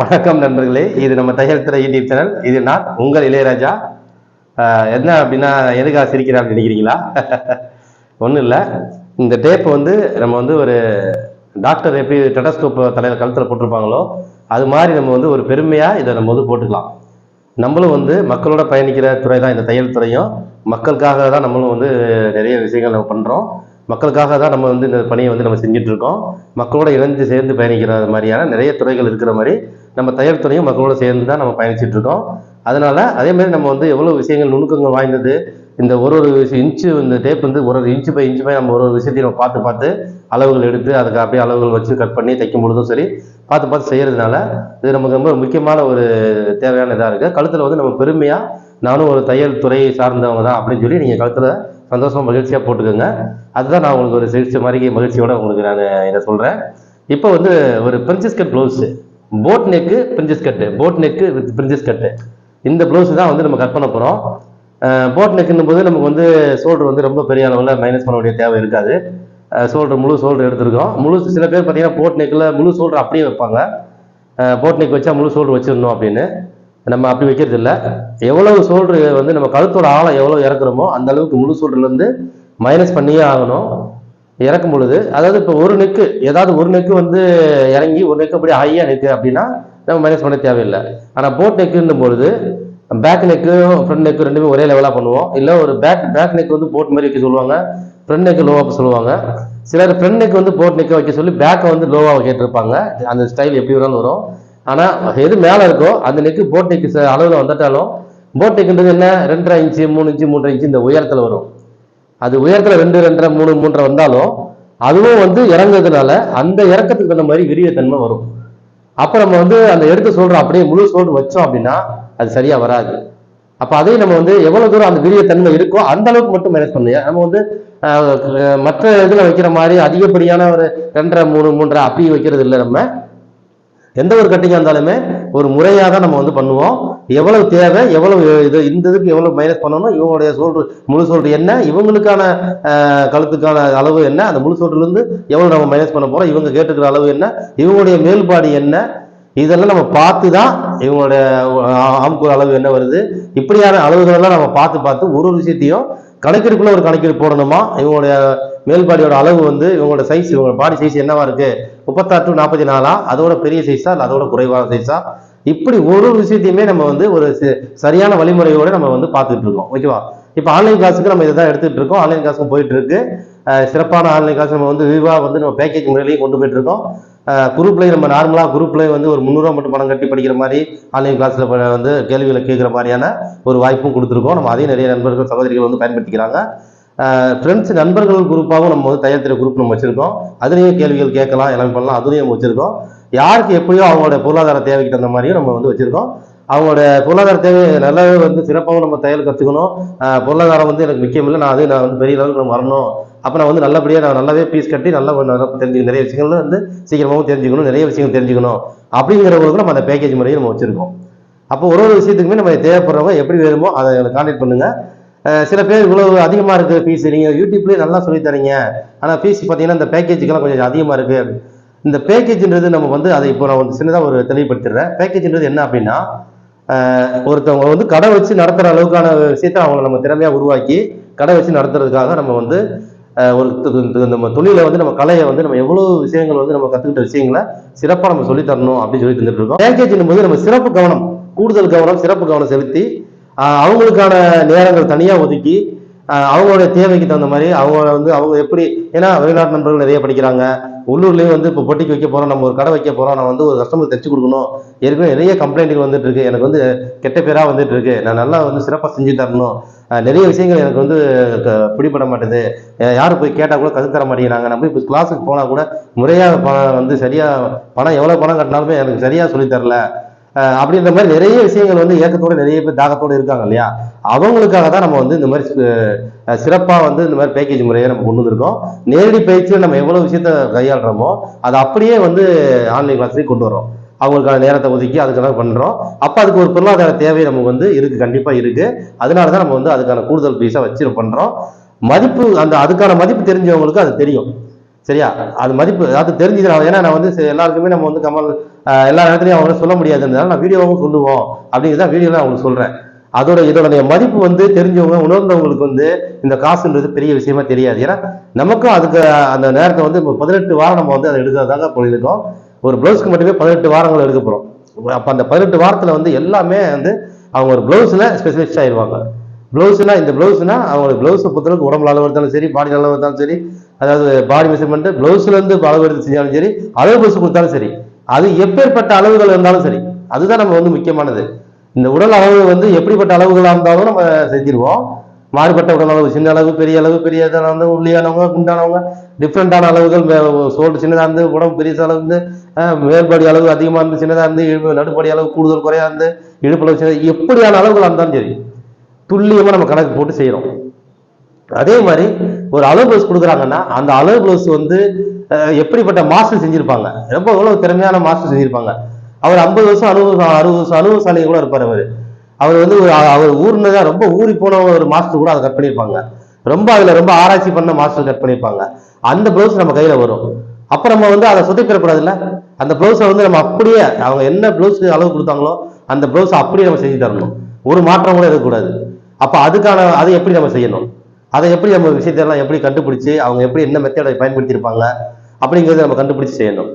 வணக்கம் நண்பர்களே இது நம்ம தையல் திரை யூடியூப் சேனல். இது நான் உங்கள் இளையராஜா. என்ன அப்படின்னா எதுக்காக சிரிக்கிறான்னு நினைக்கிறீங்களா? ஒன்றும் இல்லை. இந்த டேப் வந்து நம்ம வந்து ஒரு டாக்டர் எப்படி டெடஸ்கோப் தலையில் கழுத்தில் போட்டிருப்பாங்களோ அது மாதிரி நம்ம வந்து ஒரு பெருமையாக இதை நம்ம வந்து போட்டுக்கலாம். நம்மளும் வந்து மக்களோட பயணிக்கிற துறை தான் இந்த தையல் துறையும் மக்களுக்காக தான் நம்மளும் வந்து நிறைய விஷயங்கள் நம்ம பண்ணுறோம் மக்களுக்காக தான் நம்ம வந்து இந்த பணியை வந்து நம்ம செஞ்சுட்ருக்கோம் மக்களோட இணைந்து சேர்ந்து பயணிக்கிற மாதிரியான நிறைய துறைகள் இருக்கிற மாதிரி நம்ம தையல் துறையும் மக்களோட சேர்ந்து தான் நம்ம பயணிச்சுட்டு இருக்கோம். அதனால அதே மாதிரி நம்ம வந்து எவ்வளோ விஷயங்கள் நுணுக்கங்கள் வாய்ந்தது இந்த ஒரு ஒரு விஷயம் இன்ச்சு இந்த டேப் வந்து ஒரு ஒரு இன்ச்சு பை இன்ச்சு பை நம்ம ஒரு ஒரு விஷயத்தையும் நம்ம பார்த்து பார்த்து அளவுகள் எடுத்து அதுக்கு அப்படியே அளவுகள் வச்சு கட் பண்ணி தைக்கும் பொழுதும் சரி பார்த்து பார்த்து செய்யறதுனால இது நமக்கு ரொம்ப முக்கியமான ஒரு தேவையான இதாக இருக்குது கழுத்தில் வந்து நம்ம பெருமையாக நானும் ஒரு தையல் துறையை சார்ந்தவங்க தான் அப்படின்னு சொல்லி நீங்கள் கழுத்தில் சந்தோஷமாக மகிழ்ச்சியாக போட்டுக்கோங்க. அதுதான் நான் உங்களுக்கு ஒரு சிகிச்சை மாதிரி மகிழ்ச்சியோட உங்களுக்கு நான் இதை சொல்கிறேன் இப்போ வந்து ஒரு princess blouse boat neck princess cut boat neck with princess cut இந்த ப்ளவுஸ் தான் வந்து நம்ம கட் பண்ண போகிறோம் போட் நெக்குன்னும் போது நமக்கு வந்து ஷோல்டர் வந்து ரொம்ப பெரிய அளவில் மைனஸ் பண்ண வேண்டிய தேவை இருக்காது. ஷோல்டர் முழு ஷோல்டர் எடுத்திருக்கோம். முழு சில பேர் பார்த்தீங்கன்னா போட் நெக்கில் முழு ஷோல்டர் அப்படியே வைப்பாங்க. போட் நெக் வச்சா முழு ஷோல்டர் வச்சிடணும் அப்படின்னு. நம்ம அப்படி வைக்கிறது இல்லை. எவ்வளவு ஷோல்டர் வந்து நம்ம கழுத்தோட ஆழம் எவ்வளோ இறக்குறோமோ அந்த அளவுக்கு முழு ஷோல்டர்லேருந்து மைனஸ் பண்ணியே ஆகணும். இறக்கும் பொழுது அதாவது இப்போ ஒரு நெக்கு ஏதாவது ஒரு நெக்கு வந்து இறங்கி ஒரு நெக்கு அப்படியே ஹையாக நெக்கு அப்படின்னா நம்ம மைனஸ் பண்ண தேவையில்லை. ஆனால் போட் நெக்குன்னும் பொழுது பேக் நெக்கு ஃப்ரண்ட் நெக்கு ரெண்டுமே ஒரே லெவலாக பண்ணுவோம். இல்லை ஒரு பேக் பேக் நெக் வந்து போட் மாதிரி வைக்க சொல்லுவாங்க. ஃப்ரண்ட் நெக்கு லோவாக சொல்லுவாங்க. சிலர் ஃப்ரண்ட் நெக் வந்து போட் நெக்கை வைக்க சொல்லி பேக்கை வந்து லோவாக கேட்டிருப்பாங்க. அந்த ஸ்டைல் எப்படி வேணாலும் வரும். ஆனால் எது மேலே இருக்கோ அந்த நெக்கு போட் நெக்கு அளவில் வந்துட்டாலும் போட் நெக்குன்றது என்ன? ரெண்டரை இன்ச்சு மூணு இன்ச்சு மூன்றரை இன்ச்சு இந்த உயரத்தில் வரும். அது உயரத்தில் ரெண்டு ரெண்டரை மூணு மூன்றரை வந்தாலும் அதுவும் வந்து இறங்குறதுனால அந்த இறக்கத்துக்கு தகுந்த மாதிரி விரியத்தன்மை வரும். அப்போ நம்ம வந்து அந்த எடுத்து சொல்கிறோம் அப்படியே முழு சோல்டர் வச்சோம் அப்படின்னா அது சரியாக வராது. அப்போ அதையும் நம்ம வந்து எவ்வளோ தூரம் அந்த விரியத்தன்மை இருக்கோ அந்த அளவுக்கு மட்டும் மேனேஜ் பண்ணுவோம் நம்ம வந்து மற்ற இதில் வைக்கிற மாதிரி அதிகப்படியான ஒரு ரெண்டரை மூணு மூன்றரை அப்படி வைக்கிறது இல்லை நம்ம. எந்த ஒரு கட்டிங்காக இருந்தாலுமே ஒரு முறையாக தான் நம்ம வந்து பண்ணுவோம் எவ்வளவு தேவை எவ்வளவு இது இந்த இதுக்கு எவ்வளவு மைனஸ் பண்ணணும் இவங்களுடைய சோல்டர் முழு சோல்டர் என்ன இவங்களுக்கான கழுத்துக்கான அளவு என்ன அந்த முழு சோல்டர்லேருந்து எவ்வளோ நம்ம மைனஸ் பண்ண போகிறோம் இவங்க கேட்டுக்கிற அளவு என்ன இவங்களுடைய மேல்பாடு என்ன இதெல்லாம் நம்ம பார்த்து தான் இவங்களுடைய ஆ- ஆம்கூர் அளவு என்ன வருது இப்படியான அளவுகளெல்லாம் நம்ம பார்த்து பார்த்து ஒரு ஒரு விஷயத்தையும் கணக்கெடுப்புல ஒரு கணக்கெடுப்பு போடணுமா? இவங்களுடைய மேல்பாடியோட அளவு வந்து இவங்களோட சைஸ் இவங்களோட பாடி சைஸ் என்னவா இருக்கு? முப்பத்தாறு டு நாற்பத்தி நாலா? அதோட பெரிய சைஸா இல்லை அதோட குறைவான சைஸா இப்படி ஒரு விஷயத்தையுமே நம்ம வந்து ஒரு சரியான வழிமுறையோட நம்ம வந்து பார்த்துட்டு இருக்கோம். ஓகேவா இப்போ ஆன்லைன் கிளாஸுக்கு நம்ம இதை தான் எடுத்துகிட்டு இருக்கோம் ஆன்லைன் கிளாஸும் போயிட்டு இருக்கு. சிறப்பான ஆன்லைன் கிளாஸ் நம்ம வந்து விவா வந்து நம்ம பேக்கேஜ் முறையிலையும் கொண்டு போயிட்டு இருக்கோம் குரூப்லேயும் நம்ம நார்மலாக குரூப்லேயே வந்து ஒரு முந்நூறுவா மட்டும் பணம் கட்டி படிக்கிற மாதிரி ஆன்லைன் கிளாஸில் வந்து கேள்விகளை கேட்குற மாதிரியான ஒரு வாய்ப்பும் கொடுத்துருக்கோம். நம்ம அதையும் நிறைய நண்பர்கள் சகோதரிகள் வந்து பயன்படுத்திக்கிறாங்க. ஃப்ரெண்ட்ஸ் நண்பர்கள் குரூப்பாகவும் நம்ம வந்து தயாரித்திர குரூப் நம்ம வச்சுருக்கோம். அதுலேயும் கேள்விகள் கேட்கலாம் எல்லாமே பண்ணலாம் அதுலேயும் நம்ம வச்சுருக்கோம். யாருக்கு எப்படியோ அவங்களோட பொருளாதார தேவைக்கு தகுந்த மாதிரியும் நம்ம வந்து வச்சுருக்கோம். அவங்களோட பொருளாதார தேவை நல்லாவே வந்து சிறப்பாகவும் நம்ம தையல் கற்றுக்கணும் பொருளாதாரம் வந்து எனக்கு முக்கியம் இல்லை நான் அது நான் வந்து பெரிய லெவலுக்கு நம்ம வரணும். அப்போ நான் வந்து நல்லபடியாக நான் நல்லாவே ஃபீஸ் கட்டி நல்லா நல்லா நிறைய விஷயங்கள் வந்து சீக்கிரமாகவும் தெரிஞ்சுக்கணும் நிறைய விஷயங்கள் தெரிஞ்சுக்கணும் அப்படிங்கிறவங்களுக்கு நம்ம அந்த பேக்கேஜ் முறையை நம்ம வச்சுருக்கோம். அப்போ ஒரு ஒரு விஷயத்துக்குமே நம்ம தேவைப்படுறவங்க எப்படி வேணுமோ அதை கான்டாக்ட் பண்ணுங்க. சில பேர் இவ்வளவு அதிகமாக இருக்குது ஃபீஸ் நீங்கள் யூடியூப்லேயே நல்லா சொல்லித்தரீங்க ஆனால் ஃபீஸ் பார்த்தீங்கன்னா இந்த பேக்கேஜுக்கெல்லாம் கொஞ்சம் அதிகமாக இருக்குது இந்த பேக்கேஜ்ன்றது நம்ம வந்து அதை இப்போ நான் வந்து சின்னதாக ஒரு தெளிவுபடுத்திடுறேன். பேக்கேஜ்ன்றது என்ன அப்படின்னா ஒருத்தவங்க வந்து கடை வச்சு நடத்துகிற அளவுக்கான விஷயத்தை அவங்கள நம்ம திறமையாக உருவாக்கி கடை வச்சு நடத்துறதுக்காக நம்ம வந்து ஒரு நம்ம தொழிலை வந்து நம்ம கலையை வந்து நம்ம எவ்வளவு விஷயங்கள் வந்து நம்ம கற்றுக்கிட்ட விஷயங்களை சிறப்பாக நம்ம சொல்லி தரணும் அப்படின்னு சொல்லி தந்துட்டு இருக்கோம். பேக்கேஜ் போது நம்ம சிறப்பு கவனம் கூடுதல் கவனம் சிறப்பு கவனம் செலுத்தி அவங்களுக்கான நேரங்கள் தனியாக ஒதுக்கி அவங்களுடைய தேவைக்கு தகுந்த மாதிரி அவங்க வந்து அவங்க எப்படி ஏன்னா வெளிநாட்டு நண்பர்கள் நிறைய படிக்கிறாங்க. உள்ளூர்லேயும் வந்து இப்போ பொட்டிக்கு வைக்க போகிறோம் நம்ம ஒரு கடை வைக்க போகிறோம் நான் வந்து ஒரு கஸ்டமர் தைச்சு கொடுக்கணும். ஏற்கனவே நிறைய கம்ப்ளைண்ட்டுகள் வந்துட்டு இருக்கு. எனக்கு வந்து கெட்ட பேராக வந்துட்டு இருக்கு. நான் நல்லா வந்து சிறப்பாக செஞ்சு தரணும். நிறைய விஷயங்கள் எனக்கு வந்து க- பிடிபட மாட்டேது. யாரும் போய் கேட்டால் கூட கற்று தர மாட்டேங்கிறாங்க. நம்ம இப்போ கிளாஸுக்கு போனால் கூட முறையாக பணம் வந்து சரியாக பணம் எவ்வளோ பணம் கட்டினாலுமே எனக்கு சரியாக சொல்லித்தரல அப்படின்ற மாதிரி நிறைய விஷயங்கள் வந்து ஏக்கத்தோட நிறைய பேர் தாகத்தோடு இருக்காங்க இல்லையா? அவங்களுக்காக தான் நம்ம வந்து இந்த மாதிரி சிறப்பாக வந்து இந்த மாதிரி பேக்கேஜ் முறையை நம்ம கொண்டு வந்திருக்கோம். நேரடி பயிற்சியில் நம்ம எவ்வளோ விஷயத்த கையாளுறோமோ அதை அப்படியே வந்து ஆன்லைன் கிளாஸ்லேயும் கொண்டு வரோம் அவங்களுக்கான நேரத்தை ஒதுக்கி அதுக்கெல்லாம் பண்ணுறோம் அப்போ அதுக்கு ஒரு பொருளாதார தேவை நமக்கு வந்து இருக்குது கண்டிப்பாக இருக்குது அதனால தான் நம்ம வந்து அதுக்கான கூடுதல் பீஸா வச்சு பண்ணுறோம் மதிப்பு அந்த அதுக்கான மதிப்பு தெரிஞ்சவங்களுக்கு அது தெரியும். சரியா? அது மதிப்பு அது தெரிஞ்சுக்கலாம் ஏன்னா நான் வந்து எல்லாருக்குமே நம்ம வந்து கமல் எல்லா இடத்துலையும் அவங்க சொல்ல முடியாதுன்றதால நான் வீடியோவும் சொல்லுவோம். அப்படிங்கிறத வீடியோவில் நான் சொல்கிறேன் அதோட இதோடைய மதிப்பு வந்து தெரிஞ்சவங்க உணர்ந்தவங்களுக்கு வந்து இந்த காசுன்றது பெரிய விஷயமா தெரியாது. ஏன்னா நமக்கும் அதுக்கு அந்த நேரத்தை வந்து இப்போ பதினெட்டு வாரம் நம்ம வந்து அதை எடுக்கிறதாக போயிருக்கோம் ஒரு ப்ளவுஸ்க்கு மட்டுமே பதினெட்டு வாரங்கள் எடுக்க போகிறோம் அப்போ அந்த பதினெட்டு வாரத்தில் வந்து எல்லாமே வந்து அவங்க ஒரு ப்ளவுஸில் ஸ்பெஷலிஸ்ட் ஆயிடுவாங்க. ப்ளவுஸ்னா இந்த ப்ளவுஸ்னா அவங்களுக்கு ப்ளவுஸை பொறுத்தளவுக்கு உடம்புல அளவு இருந்தாலும் சரி பாடி அளவு இருந்தாலும் சரி அதாவது பாடி மெஷர்மெண்ட் ப்ளவுஸ்லேருந்து அளவு எடுத்து செஞ்சாலும் சரி அளவு ப்ளவுஸ் கொடுத்தாலும் சரி அது எப்பேற்பட்ட அளவுகள் இருந்தாலும் சரி அதுதான் நம்ம வந்து முக்கியமானது. இந்த உடல் அளவு வந்து எப்படிப்பட்ட அளவுகளாக இருந்தாலும் நம்ம செஞ்சிருவோம். மாறுபட்ட உடல் அளவு சின்ன அளவு பெரிய அளவு பெரிய இதாக வந்து உள்ளியானவங்க குண்டானவங்க டிஃப்ரெண்டான அளவுகள் சோல்டு சின்னதாக இருந்து உடம்பு பெரிய அளவு இருந்து மேல்படி அளவு அதிகமாக இருந்து சின்னதாக இருந்து இழு- நடுப்படி அளவு கூடுதல் குறையாக இருந்து இடுப்பளவு சின்னது எப்படியான அளவுகளாக இருந்தாலும் சரி துல்லியமாக நம்ம கணக்கு போட்டு செய்கிறோம் அதே மாதிரி ஒரு அளவு ப்ளவுஸ் கொடுக்குறாங்கன்னா அந்த அளவு ப்ளவுஸ் வந்து எப்படிப்பட்ட மாஸ்டர் செஞ்சுருப்பாங்க? ரொம்ப எவ்வளோ திறமையான மாஸ்டர் செஞ்சுருப்பாங்க? அவர் ஐம்பது வருஷம் அறுபது அறுபது வருஷம் அனுபவசாலியும் கூட இருப்பார் அவர். அவர் வந்து ஒரு அவர் ஊர்னதான் ரொம்ப ஊறி போன ஒரு மாஸ்டர் கூட அதை கட் பண்ணியிருப்பாங்க. ரொம்ப அதில் ரொம்ப ஆராய்ச்சி பண்ண மாஸ்டர் கட் பண்ணியிருப்பாங்க. அந்த ப்ளவுஸ் நம்ம கையில் வரும். அப்ப நம்ம வந்து அதை சொத்திப்பிடக்கூடாதுல்ல அந்த ப்ளவுஸை வந்து நம்ம அப்படியே அவங்க என்ன ப்ளவுஸ் அளவு கொடுத்தாங்களோ அந்த ப்ளவுஸை அப்படியே நம்ம செஞ்சு தரணும். ஒரு மாற்றம் கூட இருக்கக்கூடாது. அப்போ அதுக்கான அதை எப்படி நம்ம செய்யணும்? அதை எப்படி நம்ம விஷயத்தெல்லாம் எப்படி கண்டுபிடிச்சு அவங்க எப்படி என்ன மெத்தடை பயன்படுத்தியிருப்பாங்க அப்படிங்கிறத நம்ம கண்டுபிடிச்சு செய்யணும்.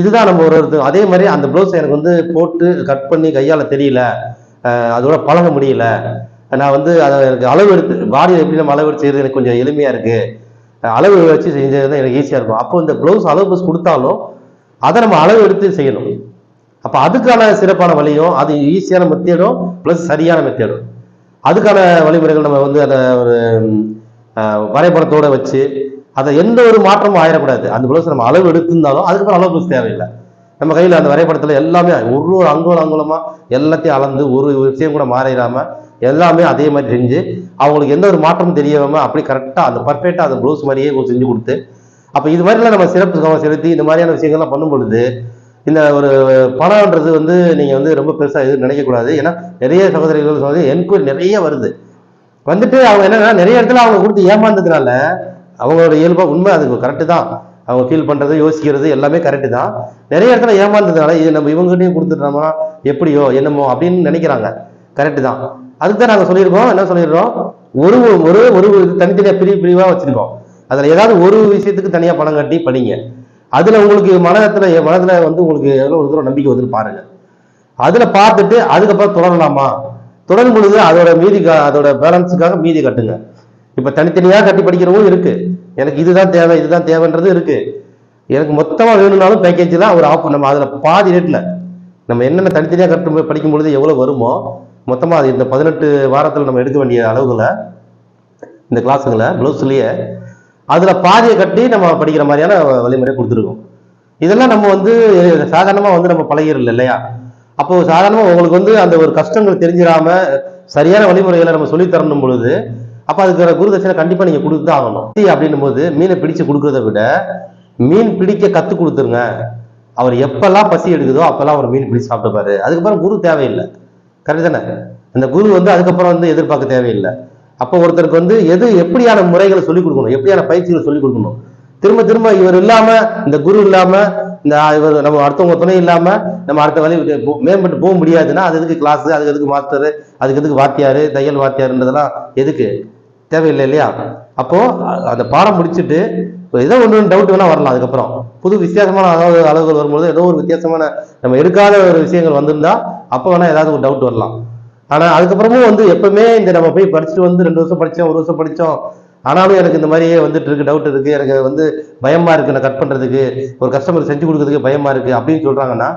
இதுதான் நம்ம ஒரு ஒருத்தர் அதே மாதிரி அந்த ப்ளவுஸ் எனக்கு வந்து போட்டு கட் பண்ணி கையால் தெரியல. அதோட பழக முடியல. நான் வந்து அதை எனக்கு அளவு எடுத்து பாடியில் எப்படி நம்ம அளவு எடுத்து செய்யறது எனக்கு கொஞ்சம் எளிமையாக இருக்குது அளவு வச்சு செஞ்சது தான் எனக்கு ஈஸியாக இருக்கும். அப்போ இந்த ப்ளவுஸ் அளவு ப்ளவுஸ் கொடுத்தாலும் அதை நம்ம அளவு எடுத்து செய்யணும். அப்போ அதுக்கான சிறப்பான வழியும் அது ஈஸியான மெத்தேடும் ப்ளஸ் சரியான மெத்தேடும். அதுக்கான வழிமுறைகள் நம்ம வந்து அதை ஒரு வரைபடத்தோடு வச்சு அதை எந்த ஒரு மாற்றமும் ஆயிடக்கூடாது அந்த ப்ளவுஸ் நம்ம அளவு எடுத்திருந்தாலும் அதுக்கப்புறம் அளவு ப்ளவுஸ் தேவையில்லை. நம்ம கையில் அந்த வரைபடத்தில் எல்லாமே ஒரு ஒரு அங்குலம் அங்குலமாக எல்லாத்தையும் அளந்து ஒரு விஷயம் கூட மாறிடாமல் எல்லாமே அதே மாதிரி செஞ்சு அவங்களுக்கு எந்த ஒரு மாற்றமும் தெரியாமல் அப்படி கரெக்டாக அந்த பர்ஃபெக்டாக அந்த ப்ளவுஸ் மாதிரியே செஞ்சு கொடுத்து அப்போ இது மாதிரிலாம் நம்ம சிறப்பு கவனம் செலுத்தி இந்த மாதிரியான விஷயங்கள்லாம் பண்ணும் பொழுது இந்த ஒரு பணம்ன்றது வந்து நீங்கள் வந்து ரொம்ப பெருசாக எதுவும் நினைக்கக்கூடாது. ஏன்னா நிறைய சகோதரிகள் வந்து என்கொயரி நிறைய வருது. வந்துட்டு அவங்க என்னன்னா நிறைய இடத்துல அவங்க கொடுத்து ஏமாந்ததுனால அவங்களோட இயல்பாக உண்மை அதுக்கு கரெக்டு தான். அவங்க ஃபீல் பண்ணுறது யோசிக்கிறது எல்லாமே கரெக்டு தான். நிறைய இடத்துல ஏமாந்ததுனால இது நம்ம இவங்ககிட்டயும் கொடுத்துட்டோமா எப்படியோ என்னமோ அப்படின்னு நினைக்கிறாங்க. கரெக்டு தான். அதுக்கு தான் நாங்கள் சொல்லியிருக்கோம். என்ன சொல்லிடுறோம் ஒரு ஒரு ஒரு தனித்தனியாக பிரிவு பிரிவாக வச்சுருக்கோம். அதில் ஏதாவது ஒரு விஷயத்துக்கு தனியாக பணம் கட்டி படிங்க. அதில் உங்களுக்கு மனத்துல மனதில் வந்து உங்களுக்கு எவ்வளோ ஒரு தூரம் நம்பிக்கை வந்துன்னு பாருங்கள் அதில் பார்த்துட்டு அதுக்கப்புறம் தொடரலாமா? தொடரும் பொழுது அதோட மீதி அதோட பேலன்ஸுக்காக மீதி கட்டுங்க. இப்போ தனித்தனியாக கட்டி படிக்கிறவங்க இருக்குது எனக்கு இதுதான் தேவை இதுதான் தேவைன்றது இருக்குது எனக்கு மொத்தமாக வேணும்னாலும் பேக்கேஜ் தான் ஒரு ஆஃப் நம்ம அதில் பாதி ரேட்டில் நம்ம என்னென்ன தனித்தனியாக கட்டும் போது படிக்கும் பொழுது எவ்வளோ வருமோ மொத்தமாக அது இந்த பதினெட்டு வாரத்தில் நம்ம எடுக்க வேண்டிய அளவுகளை இந்த கிளாஸுங்களை ப்ளவுஸ்லேயே அதுல பாதியை கட்டி நம்ம படிக்கிற மாதிரியான வழிமுறை கொடுத்துருக்கோம். இதெல்லாம் நம்ம வந்து சாதாரணமா வந்து நம்ம பழகிறோம் இல்லையா? அப்போ சாதாரணமா உங்களுக்கு வந்து அந்த ஒரு கஷ்டங்கள் தெரிஞ்சிடாம சரியான வழிமுறைகளை நம்ம சொல்லி தரணும் பொழுது அப்ப அதுக்கு குரு தட்சணை கண்டிப்பா நீங்க கொடுத்து தான் ஆகணும். அப்படின்னும் போது மீனை பிடிச்சு கொடுக்கறத விட மீன் பிடிக்க கத்து கொடுத்துருங்க. அவர் எப்பெல்லாம் பசி எடுக்குதோ அப்பெல்லாம் அவர் மீன் பிடிச்சு சாப்பிட்டுப்பாரு. அதுக்கப்புறம் குரு தேவையில்லை. கரெக்ட் தானே? அந்த குரு வந்து அதுக்கப்புறம் வந்து எதிர்பார்க்க தேவையில்லை. அப்போ ஒருத்தருக்கு வந்து எது எப்படியான முறைகளை சொல்லிக் கொடுக்கணும்? எப்படியான பயிற்சிகளை சொல்லிக் கொடுக்கணும்? திரும்ப திரும்ப இவர் இல்லாம இந்த குரு இல்லாம இந்த இவர் நம்ம அடுத்தவங்க துணை இல்லாம நம்ம அடுத்த வழி மேம்பட்டு போக முடியாதுன்னா அது எதுக்கு கிளாஸ் அதுக்கு எதுக்கு மாஸ்டர் அதுக்கு எதுக்கு வாத்தியார் தையல் வாத்தியாருன்றதெல்லாம் எதுக்கு? தேவையில்லை இல்லையா? அப்போ அந்த பாடம் முடிச்சுட்டு ஏதோ ஒன்று டவுட் வேணா வரலாம் அதுக்கப்புறம். புது வித்தியாசமான அதாவது அளவுகள் வரும்போது ஏதோ ஒரு வித்தியாசமான நம்ம எடுக்காத ஒரு விஷயங்கள் வந்திருந்தா அப்போ வேணா ஏதாவது ஒரு டவுட் வரலாம். ஆனால் அதுக்கப்புறமும் வந்து எப்பவுமே இந்த நம்ம போய் படிச்சுட்டு வந்து ரெண்டு வருஷம் படித்தோம் ஒரு வருஷம் படித்தோம் ஆனாலும் எனக்கு இந்த மாதிரியே வந்துட்டு இருக்கு டவுட் இருக்குது எனக்கு வந்து பயமாக இருக்குது நான் கட் பண்ணுறதுக்கு ஒரு கஸ்டமர் செஞ்சு கொடுக்கறதுக்கு பயமாக இருக்குது அப்படின்னு சொல்கிறாங்கன்னா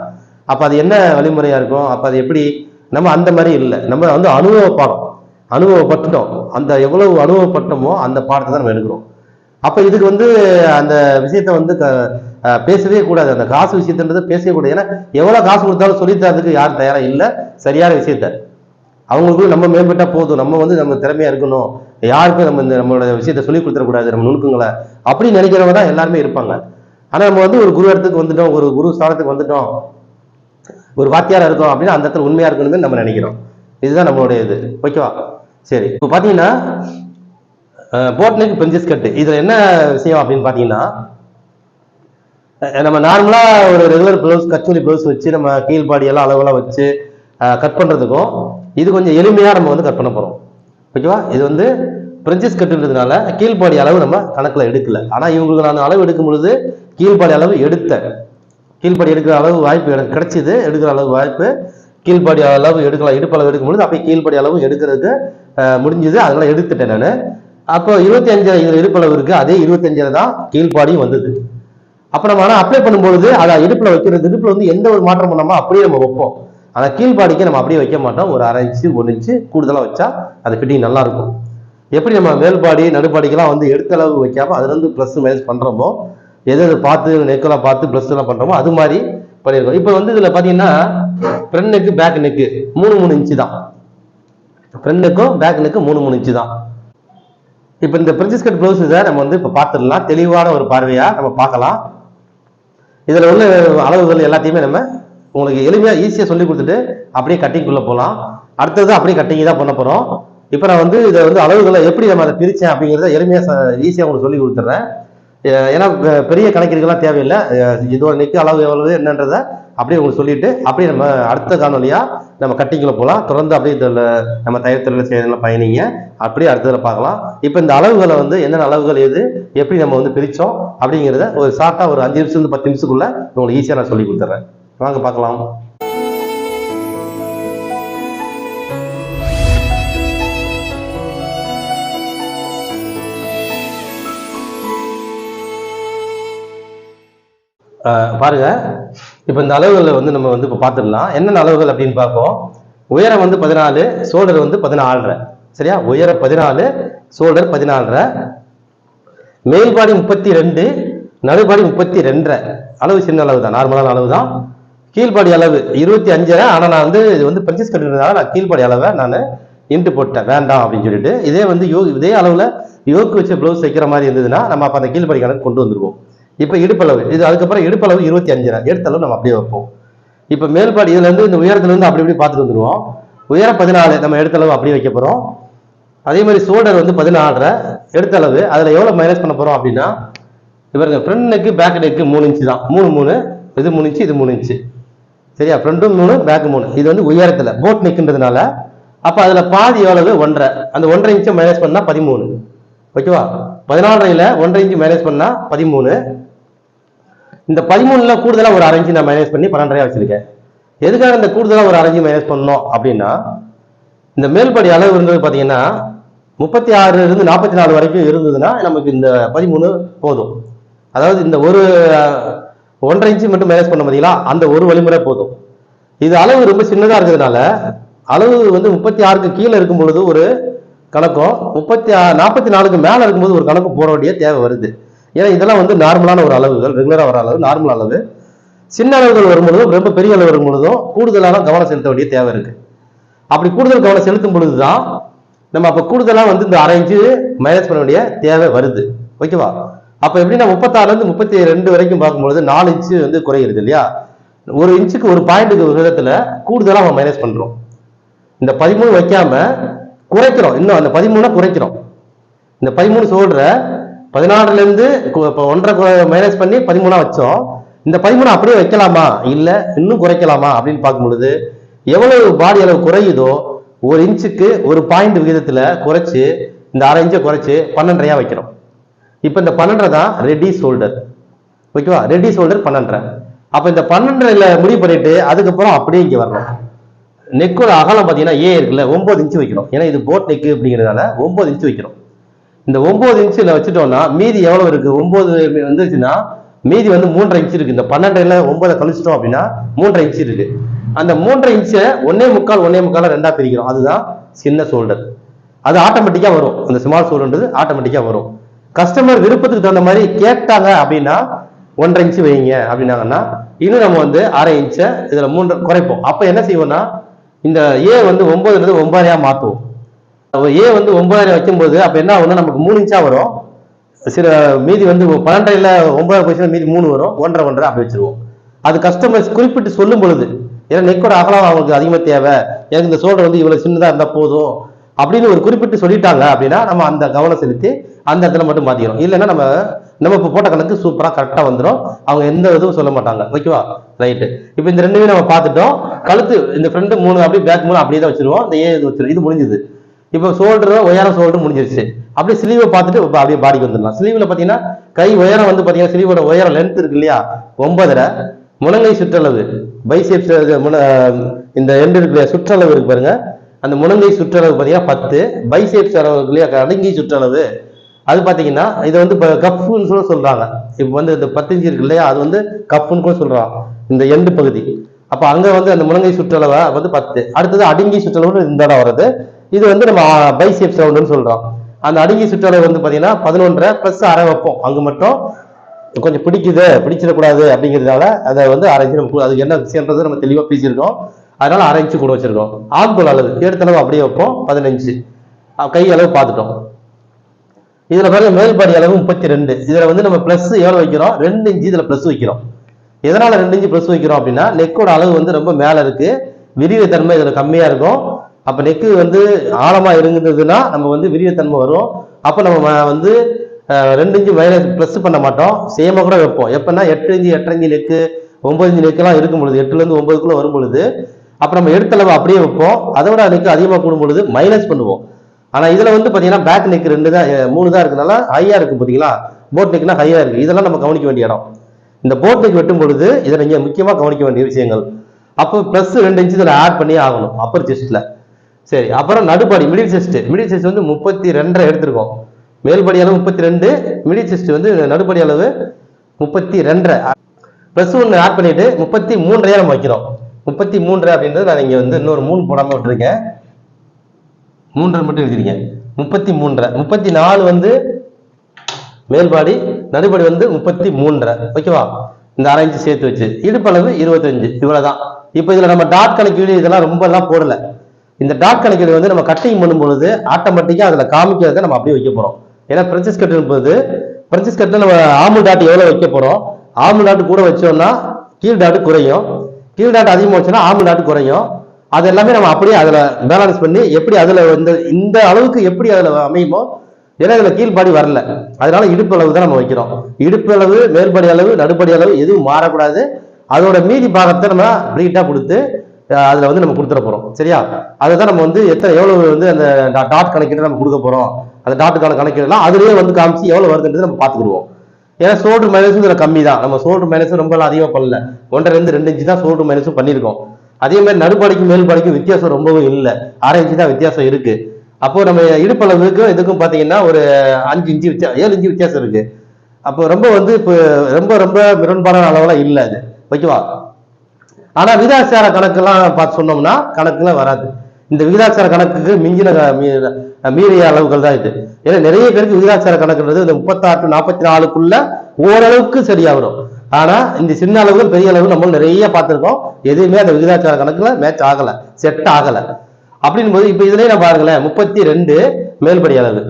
அப்போ அது என்ன வழிமுறையாக இருக்கும்? அப்போ அது எப்படி? நம்ம அந்த மாதிரி இல்லை. நம்ம வந்து அனுபவ பாடம் அனுபவப்பட்டுட்டோம். அந்த எவ்வளவு அனுபவப்பட்டோமோ அந்த பாடத்தை தான் நம்ம எடுக்கிறோம். அப்போ இதுக்கு வந்து அந்த விஷயத்த வந்து க- பேசவே கூடாது. அந்த காசு விஷயத்தன்றது பேசவே கூடாது. ஏன்னா எவ்வளோ காசு கொடுத்தாலும் சொல்லித்தரதுக்கு யாரும் தயாராக இல்லை. சரியான விஷயத்த. அவங்களுக்குள்ள நம்ம மேம்பட்டா போதும். நம்ம வந்து நம்ம திறமையா இருக்கணும். யாருக்கும் நம்ம இந்த நம்மளோட விஷயத்த சொல்லி கொடுத்துடக்கூடாது. நம்ம நுணுக்கங்களை. அப்படின்னு நினைக்கிறவங்க தான் எல்லாருமே இருப்பாங்க. ஆனா நம்ம வந்து ஒரு குரு இடத்துக்கு வந்துட்டோம் ஒரு குரு ஸ்தானத்துக்கு வந்துட்டோம் ஒரு வாத்தியாரா இருக்கோம் அப்படின்னா அந்த இடத்துல உண்மையா இருக்கணும்னு நம்ம நினைக்கிறோம். இதுதான் நம்மளுடைய இது. ஓகேவா? சரி. இப்போ பாத்தீங்கன்னா போட்னெக் பெஞ்சஸ் கட்டு இதுல என்ன விஷயம் அப்படின்னு பாத்தீங்கன்னா நம்ம நார்மலா ஒரு ரெகுலர் ப்ளவுஸ் கச்சோலி ப்ளவுஸ் வச்சு நம்ம கீழ்பாடி எல்லாம் அளவெல்லாம் வச்சு கட் பண்ணுறதுக்கும் இது கொஞ்சம் எளிமையாக நம்ம வந்து கட் பண்ண போகிறோம் ஓகேவா? இது வந்து பிரெஞ்சஸ் கட்டுன்றதுனால கீழ்பாடி அளவு நம்ம கணக்கில் எடுக்கல. ஆனால் இவங்களுக்கு நான் அளவு எடுக்கும் பொழுது கீழ்பாடி அளவு எடுத்தேன். கீழ்பாடி எடுக்கிற அளவு வாய்ப்பு எனக்கு கிடைச்சிது. எடுக்கிற அளவு வாய்ப்பு கீழ்பாடி அளவு எடுக்கலாம். இடுப்பு அளவு எடுக்கும் பொழுது அப்போ கீழ்பாடி அளவு எடுக்கிறதுக்கு முடிஞ்சது. அதனால எடுத்துட்டேன் நான். அப்போ இருபத்தி அஞ்சு இதுல இடுப்பு அளவு அதே இருபத்தி தான் கீழ்பாடியும் வந்தது. அப்புறம் நம்ம ஆனால் அப்ளை பண்ணும்பொழுது அதை இடுப்பில் வைக்கிறது இடுப்பில் வந்து எந்த ஒரு மாற்றம் பண்ணாமோ அப்படியே நம்ம வைப்போம். ஆனா கீழ்பாடிக்கு நம்ம அப்படியே வைக்க மாட்டோம். ஒரு அரை இன்ச்சு ஒரு இன்ச்சு கூடுதலா வச்சா அது ஃபிட்டிங் நல்லா இருக்கும். எப்படி நம்ம மேல்பாடி நடுப்பாடிக்கெல்லாம் வந்து எடுத்த அளவு வைக்காம அதுல இருந்து ப்ளஸ் மைனஸ் பண்றோமோ எது எது பார்த்து நெக்கெல்லாம் பார்த்து ப்ளஸ் எல்லாம் பண்றோமோ அது மாதிரி பண்ணியிருக்கோம். இப்போ வந்து இதுல பார்த்தீங்கன்னா ஃப்ரண்ட் நெக்கு பேக் நெக்கு மூணு மூணு இன்ச்சு தான். ஃப்ரண்ட் நெக்கும் பேக் நெக்கு மூணு மூணு இன்ச்சு தான். இப்போ இந்த பிரின்சஸ் கட் நம்ம வந்து இப்போ பார்த்துடலாம். தெளிவான ஒரு பார்வையா நம்ம பார்க்கலாம். இதுல உள்ள அளவுகள் எல்லாத்தையுமே நம்ம உங்களுக்கு எளிமையாக ஈஸியாக சொல்லி கொடுத்துட்டு அப்படியே கட்டிங்குள்ளே போகலாம் அடுத்தது அப்படியே கட்டிங் தான் பண்ண போகிறோம் இப்போ நான் வந்து இதை வந்து அளவுகளை எப்படி நம்ம அதை பிரித்தேன் அப்படிங்கிறத எளிமையாக ஈஸியாக உங்களுக்கு சொல்லி கொடுத்துட்றேன். ஏன்னா பெரிய கணக்கீடுகள்லாம் தேவையில்லை. இதோட நிற்க அளவு எவ்வளவு என்னன்றதை அப்படியே உங்களுக்கு சொல்லிட்டு அப்படியே நம்ம அடுத்த காணொலியாக நம்ம கட்டிங்குள்ள போகலாம் தொடர்ந்து அப்படியே இதில் நம்ம தயாரித்தொழில் செய்யறதுல பயணிங்க. அப்படியே அடுத்ததில் பார்க்கலாம். இப்போ இந்த அளவுகளை வந்து என்னென்ன அளவுகள் எது எப்படி நம்ம வந்து பிரித்தோம் அப்படிங்கிறத ஒரு ஷார்ட்டாக ஒரு அஞ்சு நிமிஷம் பத்து நிமிஷத்துக்குள்ளே உங்களுக்கு ஈஸியாக நான் சொல்லி கொடுத்துட்றேன். வாங்க பார்க்கலாம். ஆஹ் பாருங்க. இப்போ இந்த அளவுகளை வந்து நம்ம வந்து இப்போ பார்த்துடலாம். என்னென்ன அளவுகள் அப்படின்னு பார்ப்போம். உயரம் வந்து பதினாலு சோல்டர் வந்து பதினாலரை. சரியா? உயரம் பதினாலு சோல்டர் பதினாலரை. மேல்பாடி முப்பத்தி ரெண்டு நடுபாடி முப்பத்தி ரெண்டரை. அளவு சின்ன அளவு தான் நார்மலான அளவு தான் கீழ்பாடி அளவு இருபத்தி அஞ்சரை ஆனால் நான் வந்து இது வந்து பர்ச்சேஸ் கட்டுறதுனால நான் கீழ்பாடி அளவை நான் இன்ட்டு போட்டேன் வேண்டாம் அப்படின்னு சொல்லிட்டு. இதே வந்து யோ இதே அளவில் யோக்கு வச்ச ப்ளவுஸ் தைக்கிற மாதிரி இருந்ததுன்னா நம்ம அப்போ அந்த கீழ்பாடி கணக்கு கொண்டு வந்துருவோம். இப்போ இடுப்பளவு இது அதுக்கப்புறம் இடுப்பளவு இருபத்தி அஞ்சரை எடுத்தளவு நம்ம அப்படியே வைப்போம். இப்போ மேல்பாடி இதுல இருந்து இந்த உயரத்துலேருந்து அப்படி இப்படி பார்த்துட்டு வந்துருவோம். உயரம் பதினாலு நம்ம எடுத்தளவு அப்படியே வைக்க போகிறோம் அதே மாதிரி ஷோல்டர் வந்து பதினாலரை எடுத்த அளவு அதில் எவ்வளோ மைனஸ் பண்ண போகிறோம் அப்படின்னா இவருங்க ஃப்ரண்ட் நெக்கு பேக் நெக்கு மூணு இன்ச்சு தான். மூணு மூணு இது மூணு இன்ச்சு இது மூணு இன்ச்சு சரியா? ஃப்ரண்ட்டும் மூணு பேக் மூணு இது வந்து உயரத்தில் போட் நிற்கின்றதுனால அப்போ அதில் பாதி எவ்வளவு? ஒன்றரை. அந்த ஒன்றரை இன்ச்சை மைனஸ் பண்ணால் பதிமூணு. ஓகேவா? பதினாலரையில் ஒன்றரை இன்ச்சு மைனஸ் பண்ணால் பதிமூணு. இந்த பதிமூணில் கூடுதலாக ஒரு அரைஞ்சு நான் மைனஸ் பண்ணி பன்னெண்டரையாக வச்சுருக்கேன். எதுக்காக இந்த கூடுதலாக ஒரு அரைஞ்சு மைனஸ் பண்ணோம் அப்படின்னா இந்த மேல்படி அளவு இருந்தது பார்த்தீங்கன்னா முப்பத்தி ஆறுலேருந்து நாற்பத்தி நாலு வரைக்கும் இருந்ததுன்னா நமக்கு இந்த பதிமூணு போதும். அதாவது இந்த ஒரு ஒன்றரை இன்ச்சு மட்டும் மேனேஜ் பண்ண பார்த்தீங்களா அந்த ஒரு வழிமுறை போதும். இது அளவு ரொம்ப சின்னதாக இருக்கிறதுனால அளவு வந்து முப்பத்தி ஆறுக்கு கீழே இருக்கும் பொழுது ஒரு கணக்கும் முப்பத்தி நாற்பத்தி நாலுக்கு மேலே இருக்கும்போது ஒரு கணக்கு போட வேண்டிய தேவை வருது. ஏன்னா இதெல்லாம் வந்து நார்மலான ஒரு அளவுகள் ரெகுலராக வர அளவு நார்மல் அளவு. சின்ன அளவுகள் வரும்பொழுதும் ரொம்ப பெரிய அளவு வரும்பொழுதும் கூடுதலான கவனம் செலுத்த வேண்டிய தேவை இருக்கு. அப்படி கூடுதல் கவனம் செலுத்தும் பொழுது தான் நம்ம அப்போ கூடுதலாக வந்து இந்த அரை இன்ச்சு மைனஸ் பண்ண வேண்டிய தேவை வருது. ஓகேவா? அப்போ எப்படின்னா முப்பத்தாறுலேருந்து முப்பத்தி ரெண்டு வரைக்கும் பார்க்கும்பொழுது நாலு இன்ச்சு வந்து குறையுது இல்லையா? ஒரு இன்ச்சுக்கு ஒரு பாயிண்ட்டுக்கு விதத்துல கூடுதலாக நம்ம மைனஸ் பண்ணுறோம் இந்த பதிமூணு வைக்காம குறைக்கிறோம். இன்னும் அந்த பதிமூணை குறைக்கிறோம். இந்த பதிமூணு சொல்ற பதினாறுலேருந்து இப்போ ஒன்றரை மைனஸ் பண்ணி பதிமூணா வச்சோம். இந்த பதிமூணு அப்படியே வைக்கலாமா? இல்லை இன்னும் குறைக்கலாமா? அப்படின்னு பார்க்கும்பொழுது எவ்வளவு பாடி அளவு குறையுதோ ஒரு இன்ச்சுக்கு ஒரு பாயிண்ட் விகிதத்தில் குறைச்சி இந்த அரை இன்ச்சை குறைச்சி பன்னெண்டரையாக வைக்கிறோம். இப்போ இந்த பன்னெண்டரை தான் ரெடி ஷோல்டர் ஓகேவா ரெடி ஷோல்டர் பன்னெண்டரை. அப்போ இந்த பன்னெண்டரைல முடிவு பண்ணிட்டு அதுக்கப்புறம் அப்படியே இங்கே வரணும். நெக்கோட அகலம் பார்த்தீங்கன்னா ஏ இருக்குல்ல ஒம்பது இன்ச்சு வைக்கிறோம் ஏன்னா இது போட் நெக்கு அப்படிங்கிறதுனால ஒம்பது இன்ச்சு வைக்கிறோம். இந்த ஒம்பது இன்ச்சில் வச்சுட்டோம்னா மீதி எவ்வளோ இருக்குது ஒம்பது வந்துச்சுன்னா மீதி வந்து மூன்றரை இன்ச்சு இருக்குது இந்த பன்னெண்டுல ஒன்பதை கழிச்சிட்டோம் அப்படின்னா மூன்றரை இன்ச்சு இருக்குது அந்த மூன்றரை இன்ச்சை ஒன்னே முக்கால் ஒன்னே முக்கால் ரெண்டாக பிரிக்கிறோம். அதுதான் சின்ன ஷோல்டர் அது ஆட்டோமேட்டிக்காக வரும். அந்த ஸ்மால் ஷோல்டர்ன்றது ஆட்டோமேட்டிக்காக வரும். கஸ்டமர் விருப்பத்துக்கு தகுந்த மாதிரி கேட்டாங்க அப்படின்னா ஒன்றரை இன்ச்சு வைங்க அப்படின்னாங்கன்னா இன்னும் நம்ம வந்து அரை இன்ச்சை இதில் மூன்று குறைப்போம். அப்போ என்ன செய்வோம்னா இந்த ஏ வந்து ஒன்பதுலேருந்து இருந்து மாற்றுவோம் ஏ வந்து ஒன்பதாயிரம் வைக்கும்போது அப்போ என்ன ஆகும்னா நமக்கு மூணு இன்ச்சாக வரும். சில மீதி வந்து பன்னெண்டரையில் ஒன்பதாயிரம் பொசிஷன் மீதி மூணு வரும். ஒன்றரை ஒன்றரை அப்படி வச்சிருவோம். அது கஸ்டமர்ஸ் குறிப்பிட்டு சொல்லும் பொழுது ஏன்னா நெக்கோட அகலம் அவங்களுக்கு அதிகமாக தேவை. எனக்கு இந்த சோல்டர் வந்து இவ்வளோ சின்னதாக இருந்தால் போதும். அப்படின்னு ஒரு குறிப்பிட்டு சொல்லிட்டாங்க அப்படின்னா நம்ம அந்த கவனம் செலுத்தி அந்த இடத்துல மட்டும் மாத்திக்கிறோம் இல்லைன்னா நம்ம நம்ம இப்போ போட்ட கணக்கு சூப்பராக கரெக்டாக வந்துடும் அவங்க எந்த இதுவும் சொல்ல மாட்டாங்க. ஓகேவா? ரைட்டு இப்போ இந்த ரெண்டுமே நம்ம பார்த்துட்டோம். கழுத்து இந்த ஃப்ரண்ட் மூணு அப்படியே பேக் மூணு அப்படியே தான் வச்சிருவோம். இந்த ஏ இது வச்சிருவோம் இது முடிஞ்சது. இப்போ ஷோல்டர் உயரம் ஷோல்டர் முடிஞ்சிருச்சு. அப்படியே ஸ்லீவை பார்த்துட்டு அப்படியே பாடிக்கு வந்துடலாம். ஸ்லீவில் பார்த்தீங்கன்னா கை உயரம் வந்து பார்த்தீங்கன்னா ஸ்லீவோட உயரம் லென்த் இருக்கு இல்லையா? ஒன்பதரை. முழங்கை சுற்றளவு. பைசெப்ஸ் இந்த எண்டு இருக்கு சுற்றளவு இருக்கு பாருங்க. அந்த முழங்கை சுற்றளவு பார்த்தீங்கன்னா பத்து. பைசெப்ஸ் அளவு இல்லையா? அடங்கி சுற்றளவு. அது பார்த்தீங்கன்னா இதை வந்து இப்போ கஃப்னு கூட சொல்கிறாங்க இப்போ வந்து இந்த பத்தஞ்சு இருக்கு இல்லையா அது வந்து கஃப்னு கூட சொல்கிறான் இந்த எண்டு பகுதி. அப்போ அங்கே வந்து அந்த முழங்கை சுற்றளவை வந்து பத்து. அடுத்தது அடுங்கி சுற்றளவுன்னு இந்த இடம் வருது. இது வந்து நம்ம பைசெப்ஸ் சவுண்டுன்னு சொல்கிறோம் அந்த அடுங்கி சுற்றளவு வந்து பார்த்தீங்கன்னா பதினொன்றரை ப்ளஸ் அரை வைப்போம். அங்கே மட்டும் கொஞ்சம் பிடிக்குது பிடிச்சிடக்கூடாது அப்படிங்கிறதால அதை வந்து அரைஞ்சு நம்ம அது என்ன விஷயன்றது நம்ம தெளிவாக பேசியிருக்கோம். அதனால அரைஞ்சு கூட வச்சிருக்கோம். ஆண்குள் அளவு எடுத்தளவு அப்படியே வைப்போம் பதினஞ்சு. கை அளவு பார்த்துட்டோம். இதுல பாருங்க மேல்பாடி அளவு முப்பத்தி ரெண்டு இதுல வந்து நம்ம பிளஸ் எவ்வளவு வைக்கிறோம்? ரெண்டு இன்ச்சு இதுல பிளஸ் வைக்கிறோம். எதனால ரெண்டு இன்ச்சு பிளஸ் வைக்கிறோம் அப்படின்னா நெக்கோட அளவு வந்து ரொம்ப மேல இருக்கு. விரிவுத்தன்மை இதுல கம்மியா இருக்கும். அப்ப நெக்கு வந்து ஆழமா இருந்ததுன்னா நம்ம வந்து விரிவுத்தன்மை வரும். அப்ப நம்ம வந்து ரெண்டு இன்ச்சு மைனஸ் பிளஸ் பண்ண மாட்டோம். சேமா கூட வைப்போம். எப்பன்னா எட்டு இஞ்சி எட்டரை இஞ்சி நெக்கு ஒன்பது இஞ்சி நெக்கெல்லாம் இருக்கும் பொழுது எட்டுல இருந்து ஒன்பதுக்குள்ள வரும் பொழுது அப்ப நம்ம எடுத்தளவு அப்படியே வைப்போம். அதை விட நெக்கு அதிகமாக கூடும் பொழுது மைனஸ் பண்ணுவோம். ஆனால் இதில் வந்து பார்த்தீங்கன்னா பேக் நெக் ரெண்டு தான் மூணு தான் இருக்கனால ஹையாக இருக்கும் பார்த்தீங்களா போட் நெக்னா ஹையாக இருக்குது இதெல்லாம் நம்ம கவனிக்க வேண்டிய இடம். இந்த போட் நெக் வெட்டும் பொழுது இதை நீங்க முக்கியமாக கவனிக்க வேண்டிய விஷயங்கள். அப்போ ப்ளஸ் ரெண்டு இன்ச்சு இதில் ஆட் பண்ணி ஆகணும் அப்பர் செஸ்ட்டில் சரி அப்புறம் நடுப்படி மிடில் செஸ்ட் மிடில் செஸ்ட் வந்து முப்பத்தி ரெண்டரை எடுத்திருக்கோம் மேல்படி அளவு முப்பத்தி ரெண்டு மிடில் செஸ்ட் வந்து நடுப்படி அளவு முப்பத்தி ரெண்டரை ப்ளஸ் ஒன்று ஆட் பண்ணிட்டு முப்பத்தி மூன்றையா நம்ம வைக்கிறோம். முப்பத்தி மூன்று அப்படின்றது நான் இங்கே வந்து இன்னொரு மூணு போடாமல் விட்டுருக்கேன். மூன்றரை மட்டும் எழுதிருக்கேன் முப்பத்தி மூன்றரை முப்பத்தி நாலு வந்து மேல்பாடி நடுபடி வந்து முப்பத்தி மூன்றரை ஓகேவா? இந்த அரைஞ்சு சேர்த்து வச்சு. இடுப்பளவு இருபத்தஞ்சு. இவ்வளவுதான். இப்போ இதுல நம்ம டாட் கணக்கீடு இதெல்லாம் ரொம்ப எல்லாம் போடல. இந்த டாட் கணக்கீடு வந்து நம்ம கட்டிங் பண்ணும் பொழுது ஆட்டோமேட்டிக்கா அதுல காமிக்கிறத நம்ம அப்படியே வைக்க போறோம். ஏன்னா பிரின்சஸ் கட் போது பிரின்சஸ் கட்டு நம்ம ஆமுல் டாட் எவ்வளவு வைக்க போறோம்? ஆமுல் டாட் கூட வச்சோம்னா கீழ் டாட் குறையும். கீழ் டாட் அதிகமாக வச்சோம்னா ஆமுல் டாட் குறையும். அது எல்லாமே நம்ம அப்படியே அதில் பேலன்ஸ் பண்ணி எப்படி அதில் இந்த இந்த அளவுக்கு எப்படி அதில் அமையுமோ ஏன்னா அதில் கீழ்பாடி வரல. அதனால இடுப்பு அளவு தான் நம்ம வைக்கிறோம். இடுப்பு அளவு மேல்படி அளவு நடுப்படி அளவு எதுவும் மாறக்கூடாது. அதோட மீதி பாகத்தை நம்ம ப்ரீட்டாக கொடுத்து அதில் வந்து நம்ம கொடுத்துட போகிறோம் சரியா? அதுதான் நம்ம வந்து எத்தனை எவ்வளோ வந்து அந்த டாட் கணக்கிட்டு நம்ம கொடுக்க போகிறோம் அந்த டாட்டுக்கான கணக்கிடலாம் அதுலேயே வந்து காமிச்சு எவ்வளோ வருதுன்றது நம்ம பார்த்துக்கிடுவோம். ஏன்னா சோல்டர் மைனஸும் இதில் கம்மி தான் நம்ம சோல்டர் மைனஸும் ரொம்ப அதிகமாக பண்ணல. ஒன்றரை இருந்து ரெண்டு இன்ச்சு தான் சோல்டர் மைனஸும் பண்ணியிருக்கோம். அதே மாதிரி நடுப்படைக்கு மேல் படைக்கும் வித்தியாசம் ரொம்பவும் இல்லை. அரை இன்ச்சு தான் வித்தியாசம் இருக்கு. அப்போ நம்ம இடுப்பளவுக்கும் இதுக்கும் பார்த்தீங்கன்னா ஒரு அஞ்சு இன்ச்சு வித்தியாசம் ஏழு இன்ச்சு வித்தியாசம் இருக்கு. அப்போ ரொம்ப வந்து இப்போ ரொம்ப ரொம்ப முரண்பாடான அளவுலாம் இல்லை அது. ஓகேவா? ஆனா விகிதாச்சார கணக்கெல்லாம் பார்த்து சொன்னோம்னா கணக்குலாம் வராது. இந்த விகிதாச்சார கணக்குக்கு மிஞ்சின மீறிய அளவுகள் தான் இது. ஏன்னா நிறைய பேருக்கு விகிதாச்சார கணக்குன்றது இந்த முப்பத்தாறு நாற்பத்தி நாலுக்குள்ள ஓரளவுக்கு சரியா வரும் ஆனால் இந்த சின்ன அளவு பெரிய அளவு நம்ம நிறைய பார்த்துருக்கோம். எதுவுமே அந்த விகிதாச்சார கணக்கில் மேட்ச் ஆகலை. செட் ஆகலை. அப்படின் போது இப்போ இதுலேயே நான் பாருங்களேன் முப்பத்தி ரெண்டு மேல்படி அளவு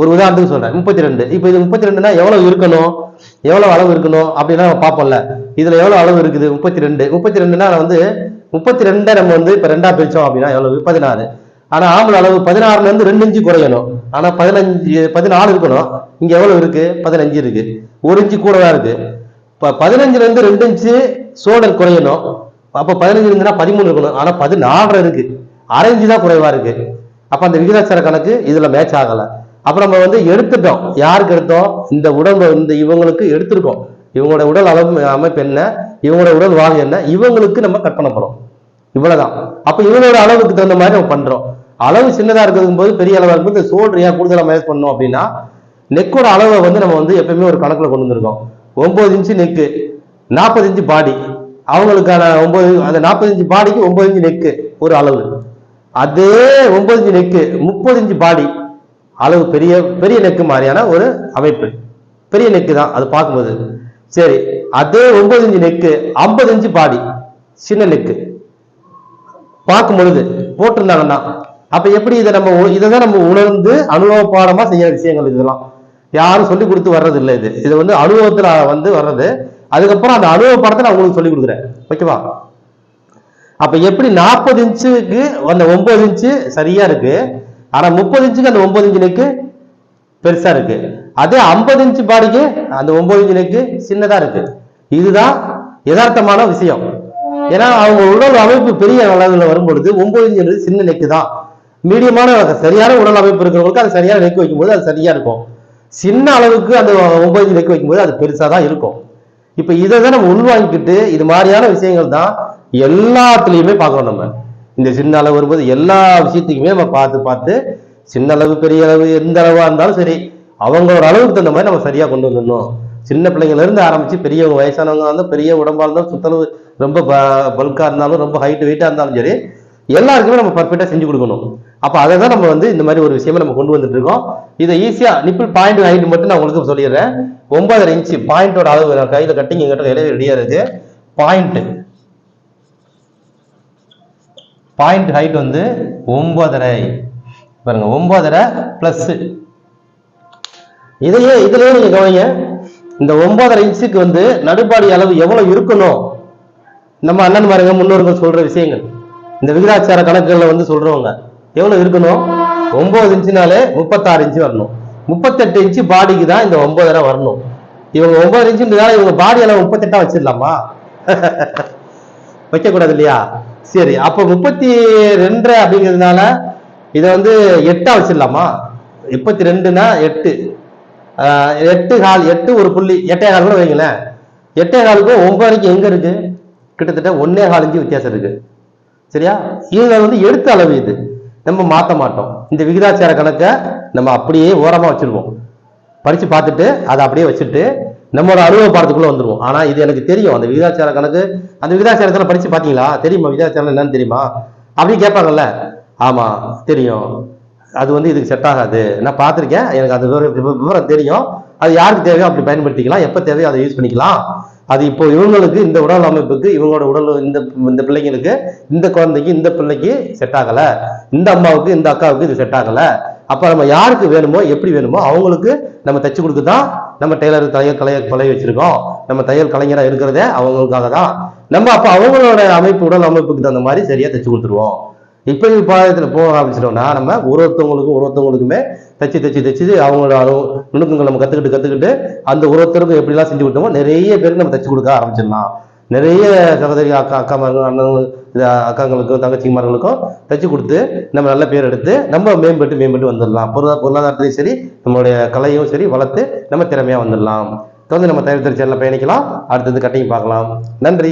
ஒரு உதாரணத்துக்கு சொல்கிறேன் முப்பத்தி ரெண்டு இப்போ இது முப்பத்தி ரெண்டுனா எவ்வளோ இருக்கணும்? எவ்வளோ அளவு இருக்கணும்? அப்படின்னா நம்ம பார்ப்போம்ல. இதில் எவ்வளோ அளவு இருக்குது? முப்பத்தி ரெண்டு முப்பத்தி ரெண்டுனா வந்து முப்பத்தி ரெண்டை நம்ம வந்து இப்போ ரெண்டாக பிரிச்சோம் அப்படின்னா எவ்வளவு? பதினாறு. ஆனால் ஆம்பளை அளவு பதினாறுலேருந்து ரெண்டு இன்ச்சு குறையணும். ஆனால் பதினஞ்சு பதினாலு இருக்கணும். இங்கே எவ்வளோ இருக்குது பதினஞ்சு இருக்குது ஒரு இன்ச்சு கூடவா இருக்குது இப்போ பதினஞ்சுல இருந்து ரெண்டு இன்ச்சு சோழர் குறையணும். அப்போ பதினஞ்சு இருந்துன்னா பதிமூணு இருக்கணும். ஆனால் பதினாலரை இருக்கு. அரை தான் குறைவாக இருக்கு. அப்போ அந்த விகிதாச்சார கணக்கு இதில் மேட்ச் ஆகலை. அப்புறம் நம்ம வந்து எடுத்துட்டோம். யாருக்கு எடுத்தோம்? இந்த உடம்பு இந்த இவங்களுக்கு எடுத்திருக்கோம். இவங்களோட உடல் அளவு அமைப்பு என்ன? இவங்களோட உடல் வாகு என்ன? இவங்களுக்கு நம்ம கட் பண்ண போகிறோம் இவ்வளோதான் அப்போ இவங்களோட அளவுக்கு தகுந்த மாதிரி நம்ம பண்ணுறோம் அளவு சின்னதாக இருக்கும் போது பெரிய அளவாக இருக்கும்போது சோல்டர் ஏன் கூடுதலா மேனேஜ் பண்ணோம் அப்படின்னா நெக்கோட அளவை வந்து நம்ம வந்து எப்பயுமே ஒரு கணக்கில் கொண்டு வந்திருக்கோம். ஒம்பது இன்ச்சு நெக்கு நாற்பது இன்ச்சு பாடி அவங்களுக்கான ஒன்பது அந்த நாற்பது இன்ச்சு பாடிக்கு ஒன்பது இன்ச்சு நெக்கு ஒரு அளவு. அதே ஒன்பது இன்ச்சு நெக்கு முப்பது இன்ச்சு பாடி அளவு பெரிய பெரிய நெக்கு மாதிரியான ஒரு அமைப்பு. பெரிய நெக்கு தான் அது பார்க்கும்போது. சரி அதே ஒன்பது இன்ச்சு நெக்கு ஐம்பது இன்ச்சு பாடி சின்ன நெக்கு பார்க்கும் பொழுது போட்டிருந்தாங்கன்னா அப்ப எப்படி இதை நம்ம இதை தான் நம்ம உணர்ந்து அனுபவ பாடமா செய்யற விஷயங்கள் இதெல்லாம்? யாரும் சொல்லி கொடுத்து வர்றது இல்லை இது. இது வந்து அனுபவத்தில் வந்து வர்றது. அதுக்கப்புறம் அந்த அனுபவ படத்தை நான் உங்களுக்கு சொல்லி கொடுக்குறேன். ஓகேவா? அப்போ எப்படி நாற்பது இன்ச்சுக்கு அந்த ஒன்பது இன்ச்சு சரியா இருக்கு? ஆனால் முப்பது இன்ச்சுக்கு அந்த ஒன்பது இன்ச்சு நெக்கு பெருசா இருக்கு. அதே ஐம்பது இன்ச்சு பாடிக்கு அந்த ஒன்பது இன்ச்சு நெக்கு சின்னதா இருக்கு. இதுதான் யதார்த்தமான விஷயம். ஏன்னா அவங்க உடல் அமைப்பு பெரிய அளவில் வரும்பொழுது ஒன்பது இன்ச்சுன்றது சின்ன நெக்கு தான். மீடியமான சரியான உடல் அமைப்பு இருக்கிறவங்களுக்கு அது சரியான நெக்கு வைக்கும்போது அது சரியா இருக்கும். சின்ன அளவுக்கு அந்த உபயோகி வைக்க வைக்கும்போது அது பெருசாக தான் இருக்கும். இப்போ இதை தான் நம்ம உள்வாங்கிக்கிட்டு இது மாதிரியான விஷயங்கள் தான் எல்லாத்துலேயுமே பார்க்கணும் நம்ம. இந்த சின்ன அளவு வரும்போது எல்லா விஷயத்துக்குமே நம்ம பார்த்து பார்த்து சின்ன அளவு பெரிய அளவு எந்த அளவாக இருந்தாலும் சரி அவங்களோட அளவுக்கு தகுந்த மாதிரி நம்ம சரியாக கொண்டு வந்துடணும். சின்ன பிள்ளைங்கள்லேருந்து ஆரம்பித்து பெரியவங்க வயசானவங்க இருந்தால் பெரிய உடம்பாக இருந்தாலும் சுத்தளவு ரொம்ப பல்காக இருந்தாலும் ரொம்ப ஹைட் வெயிட்டாக இருந்தாலும் சரி எல்லாருக்குமே நம்ம பர்ஃபெக்டாக செஞ்சு கொடுக்கணும். அப்போ அதை தான் நம்ம வந்து இந்த மாதிரி ஒரு விஷயமா நம்ம கொண்டு வந்துட்டு இருக்கோம் இதை ஈஸியாக நிப்பிள் பாயிண்ட் ஹைட் மட்டும் நான் உங்களுக்கு சொல்லிடுறேன். ஒன்பதரை இன்ச்சு பாயிண்டோட அளவு நான் கையில கட்டிங் எங்கிட்ட கையில ரெடியா இருக்கு. பாயிண்ட் பாயிண்ட் ஹைட் வந்து ஒன்பதரை. பாருங்க ஒன்பதரை பிளஸ் இதையே இதுலயே நீங்க கவனிங்க. இந்த ஒன்பதரை இன்ச்சுக்கு வந்து நடுப்பாடி அளவு எவ்வளவு இருக்கணும்? நம்ம அண்ணன் பாருங்க முன்னோர்கள் சொல்ற விஷயங்கள். இந்த விகிதாச்சார கணக்குகள்ல வந்து சொல்றவங்க. எவ்வளோ இருக்கணும்? ஒம்பது இன்ச்சுனாலே முப்பத்தாறு இன்ச்சு வரணும். முப்பத்தெட்டு இன்ச்சு பாடிக்கு தான் இந்த ஒம்பதரை வரணும். இவங்க ஒம்பது இன்ச்சுன்றதால இவங்க பாடி அளவு முப்பத்தெட்டாக வச்சிடலாமா? வைக்கக்கூடாது இல்லையா? சரி அப்போ முப்பத்தி ரெண்டு அப்படிங்கிறதுனால இதை வந்து எட்டாக வச்சிடலாமா? முப்பத்தி ரெண்டுனா எட்டு எட்டு கால் எட்டு ஒரு புள்ளி எட்டே கால் கூட வைங்களேன் எட்டே காலுக்கும் ஒன்பதரைக்கு எங்கே இருக்குது கிட்டத்தட்ட ஒன்னே கால் இன்ச்சு வித்தியாசம் இருக்குது சரியா? இது வந்து எடுத்த அளவு இது. நம்ம மாற்ற மாட்டோம். இந்த விகிதாச்சார கணக்கை நம்ம அப்படியே ஓரமாக வச்சுருவோம். படித்து பார்த்துட்டு அதை அப்படியே வச்சுட்டு நம்மளோட அனுபவ பாடத்துக்குள்ளே வந்துடுவோம் ஆனால் இது எனக்கு தெரியும். அந்த விகிதாச்சார கணக்கு அந்த விகிதாச்சாரத்தில் படித்து பார்த்தீங்களா? தெரியுமா? விகிதாச்சாரம் என்னன்னு தெரியுமா? அப்படி கேட்பாங்கல்ல. ஆமாம் தெரியும். அது வந்து இதுக்கு செட் ஆகாது. நான் பார்த்துருக்கேன். எனக்கு அது விவரம் விவரம் தெரியும். அது யாருக்கு தேவையோ அப்படி பயன்படுத்திக்கலாம். எப்போ தேவையோ அதை யூஸ் பண்ணிக்கலாம். அது இப்போ இவங்களுக்கு இந்த உடல் அமைப்புக்கு இவங்களோட உடல் இந்த இந்த பிள்ளைங்களுக்கு இந்த குழந்தைக்கு இந்த பிள்ளைக்கு செட் ஆகலை. இந்த அம்மாவுக்கு இந்த அக்காவுக்கு இது செட் ஆகலை. அப்போ நம்ம யாருக்கு வேணுமோ எப்படி வேணுமோ அவங்களுக்கு நம்ம தைச்சு கொடுக்க தான் நம்ம டெய்லர் தையல் கலைய கொலை வச்சிருக்கோம். நம்ம தையல் கலைஞராக இருக்கிறதே அவங்களுக்காக தான். நம்ம அப்போ அவங்களோட அமைப்பு உடல் அமைப்புக்கு தகுந்த மாதிரி சரியாக தைச்சு கொடுத்துருவோம். இப்போ பாதத்தில் போக ஆரம்பிச்சிட்டோம்னா நம்ம ஒரு ஒருத்தவங்களுக்கும் ஒரு ஒருத்தவங்களுக்குமே தச்சு தச்சு தச்சு அவங்களோட அளவு நுணுக்கங்கள் நம்ம கற்றுக்கிட்டு கற்றுக்கிட்டு அந்த ஒரு ஒருத்தருக்கும் எப்படிலாம் செஞ்சு கொடுத்தோமோ நிறைய பேருக்கு நம்ம தச்சு கொடுக்க ஆரம்பிச்சிடலாம். நிறைய சகோதரி அக்கா அக்காமார்கள் அண்ணன் அக்காங்களுக்கும் தங்கச்சிமார்களுக்கும் தச்சு கொடுத்து நம்ம நல்ல பேர் எடுத்து நம்ம மேம்பட்டு மேம்பட்டு வந்துடலாம். பொருளா பொருளாதாரத்திலையும் சரி நம்மளுடைய கலையும் சரி வளர்த்து நம்ம திறமையாக வந்துடலாம். தொடர்ந்து நம்ம தயாரித்தல் சேனலில் பயணிக்கலாம். அடுத்தது கட்டிங் பார்க்கலாம். நன்றி.